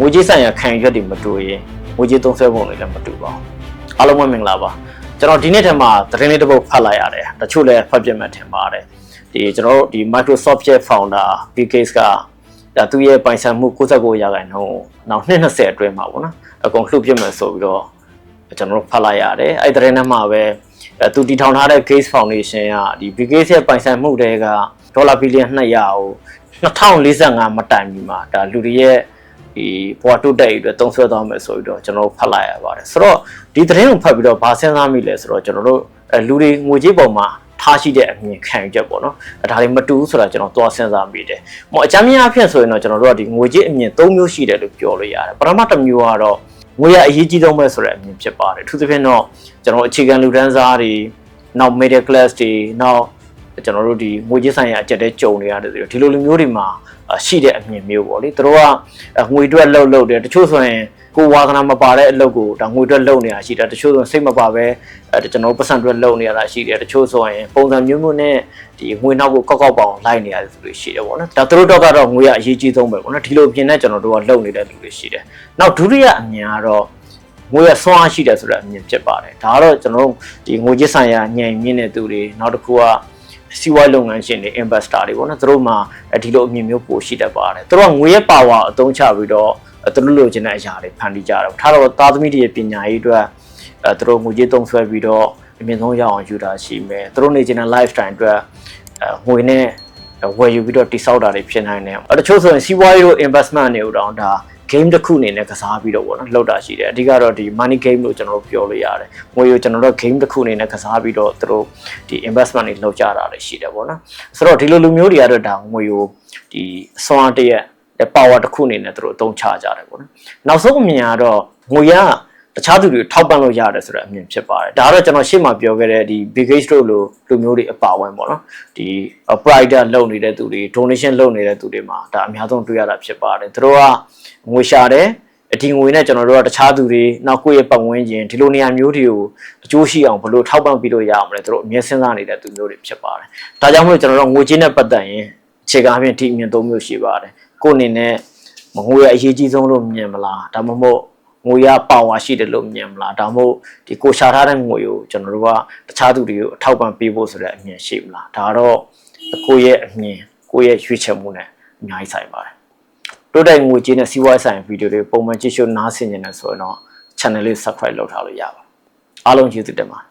ငွေကြေးဆိုင်ရာခံယူချက်တွေမတူရင်ငွေကြေးသုံးစွဲပုံတွေလည်းမတူပါဘူးအားလုံးပဲမင်္ဂလာပါကျွန်တော်ဒီနေ့ထဲမှာသတင်းလေးတစ်ပုဒ်ဖတ်လိုက်ရတယ်တချို့လည်းဖတ်ပြမှတ်ထင်ပါတယ်ဒီကျွန်တော်တို့ဒီ Microsoft ရဲ့ founder Bill Gates ကဒါသူ့ရဲ့ပိုင်ဆိုင်မှု69ရာခိုင်နှုန်းနောက်20အတွင်းမှာပေါ့နော်အကုန်လှုပ်ပြမယ်ဆိုပြီးတော့ကျွန်တော်တို့ဖတ်လိုက်ရတယ်အဲ့ဒီသတင်းထဲမှာပဲအဲသူတည်ထောင်ထားတဲ့ Gates Foundation ကဒီ Bill Gates ရဲ့ပိုင်ဆိုင်မှုတွေကဒေါ်လာဘီလီယံ200ကို2045မတိုင်မီမှာဒါလူတွေရဲ့ ဒီဘဝတုတ်တဲ့အတွက်သုံးဆွဲသွားမယ်ဆိုပြီးတော့ကျွန်တော်တို့ဖတ်လိုက်ရပါတယ်ဆိုတော့ဒီသတင်းကိုဖတ်ပြီးတော့ဘာစဉ်းစားမိလဲဆိုတော့ကျွန်တော်တို့အဲလူတွေငွေကြေးပေါ်မှာထားရှိတဲ့အမြင်ခံယူချက်ပေါ့နော်အဲဒါလေးမတူဘူးဆိုတာကျွန်တော်သွားစဉ်းစားမိတယ်။ဟောအကြမ်းများအဖြစ်ဆိုရင်တော့ကျွန်တော်တို့ကဒီငွေကြေးအမြင်၃မျိုးရှိတယ်လို့ပြောလို့ရတယ်။ပထမတစ်မျိုးကတော့ငွေရအရေးကြီးဆုံးပဲဆိုတဲ့အမြင်ဖြစ်ပါတယ်။ထူးသဖြင့်တော့ကျွန်တော်အခြေခံလူတန်းစားတွေနောက် middle class တွေနောက် ကျွန်တော်တို့ဒီငွေကြေးဆိုင်ရာအကျက်တဲကြုံနေရတယ်ဆိုတော့ဒီလိုလူမျိုးတွေမှာရှိတဲ့အမြင်မျိုးပေါ့လေသူတို့ကငွေတွက်လှုပ်လှုပ်တယ်တချို့ဆိုရင်ကိုဝါသနာမပါတဲ့အလုပ်ကိုဒါငွေတွက်လှုပ်နေတာရှိတယ်တချို့ဆိုစိတ်မပါပဲအဲကျွန်တော်ပတ်စံတွက်လှုပ်နေရတာရှိတယ်တချို့ဆိုရင်ပုံစံမျိုးမျိုးနဲ့ဒီငွေနောက်ကိုကောက်ကောက်ပေါအောင်လိုက်နေရတယ်ဆိုလို့ရှိတယ်ပေါ့နော်ဒါသူတို့တော့ကတော့ငွေရအရေးကြီးဆုံးပဲပေါ့နော်ဒီလိုပြင်နဲ့ကျွန်တော်တို့ကလှုပ်နေတဲ့လူတွေရှိတယ်နောက်ဒုတိယအမြင်ကတော့ငွေရဆွမ်းအားရှိတယ်ဆိုတဲ့အမြင်ဖြစ်ပါတယ်ဒါကတော့ကျွန်တော်တို့ဒီငွေကြေးဆိုင်ရာညံမြင့်တဲ့သူတွေနောက်တစ်ခုက စီးပွားလုပ်ငန်းရှင်တွေ investor တွေပေါ့နော်သူတို့မှာဒီလိုအမြင်မျိုးပိုရှိတတ်ပါတယ်သူတို့ကငွေရဲ့ power အသုံးချပြီးတော့သူတို့လိုချင်တဲ့အရာတွေဖန်တီးကြတယ်ထားတော့သားသမီးတွေရဲ့ပညာရေးအတွက်အဲသူတို့ငွေကြေးသုံးစွဲပြီးတော့အမြင့်ဆုံးရအောင်ယူတာရှိမယ်သူတို့နေချင်တဲ့ lifestyle အတွက်အဲငွေနဲ့ဝယ်ယူပြီးတော့တိစောက်တာတွေဖြစ်နိုင်တယ်အဲတချို့ဆိုရင်စီးပွားရေးတို့ investment တွေကိုတောင်ဒါ game တစ်ခုအနေနဲ့ကစားပြီးတော့ပေါ့နော်လောက်တာရှိတယ်အဓိကတော့ဒီ money game လို့ကျွန်တော်တို့ပြောလို့ရတယ်ငွေကိုကျွန်တော်တို့ game တစ်ခုအနေနဲ့ကစားပြီးတော့သူတို့ဒီ investment တွေလုပ်ကြတာတွေရှိတယ်ပေါ့နော်ဆိုတော့ဒီလိုလူမျိုးတွေကတော့ဒါငွေကိုဒီစွမ်းတရက် power တစ်ခုအနေနဲ့သူတို့အသုံးချကြတယ်ပေါ့နော်နောက်ဆုံးအမြင်ကတော့ငွေက တခြားသူတွေထောက်ပံ့လို့ရတယ်ဆိုတဲ့အမြင်ဖြစ်ပါတယ်ဒါကတော့ကျွန်တော်ရှေ့မှာပြောခဲ့တဲ့ဒီ big age တို့လိုလူမျိုးတွေအပါအဝင်ပေါ့နော်ဒီ private လုပ်နေတဲ့သူတွေ donation လုပ်နေတဲ့သူတွေမှာဒါအများဆုံးတွေ့ရတာဖြစ်ပါတယ်သူတို့ကငွေရှာတယ်ဒီငွေနဲ့ကျွန်တော်တို့ကတခြားသူတွေနောက်ကိုယ့်ရဲ့ပတ်ဝန်းကျင်ဒီလိုနေရာမျိုးတွေကိုအကျိုးရှိအောင်ဘယ်လိုထောက်ပံ့ပြီးလို့ရအောင်လဲသူတို့အမြဲစဉ်းစားနေတဲ့သူမျိုးတွေဖြစ်ပါတယ်ဒါကြောင့်မို့ကျွန်တော်တို့ငွေကြေးနဲ့ပတ်သက်ရင်အခြေခံအဖြစ်ဒီအမြင်သုံးမျိုးရှိပါတယ်ကိုယ်အနေနဲ့ငွေရအရေးကြီးဆုံးလို့မြင်မလားဒါမှမဟုတ် ငွေရပါဝါရှိတယ်လို့မြင်မလားဒါမှမဟုတ်ဒီကိုရှာထားတဲ့ငွေကိုကျွန်တော်တို့ကတခြားသူတွေကိုအထောက်ပံ့ပေးဖို့ဆိုတဲ့အမြင်ရှိမလားဒါတော့ကိုယ့်ရဲ့အမြင်ကိုယ့်ရဲ့ရွေးချယ်မှုနဲ့အများကြီးဆိုင်ပါတယ်တိုးတက်ငွေကြေးနဲ့စီးပွားရေးဆိုင်ဗီဒီယိုတွေပုံမှန်ကြည့်ရှုနားဆင်နေတယ်ဆိုရင်တော့ channel လေး subscribe လုပ်ထားလို့ရပါတယ်အားလုံးကျေးဇူးတင်ပါတယ်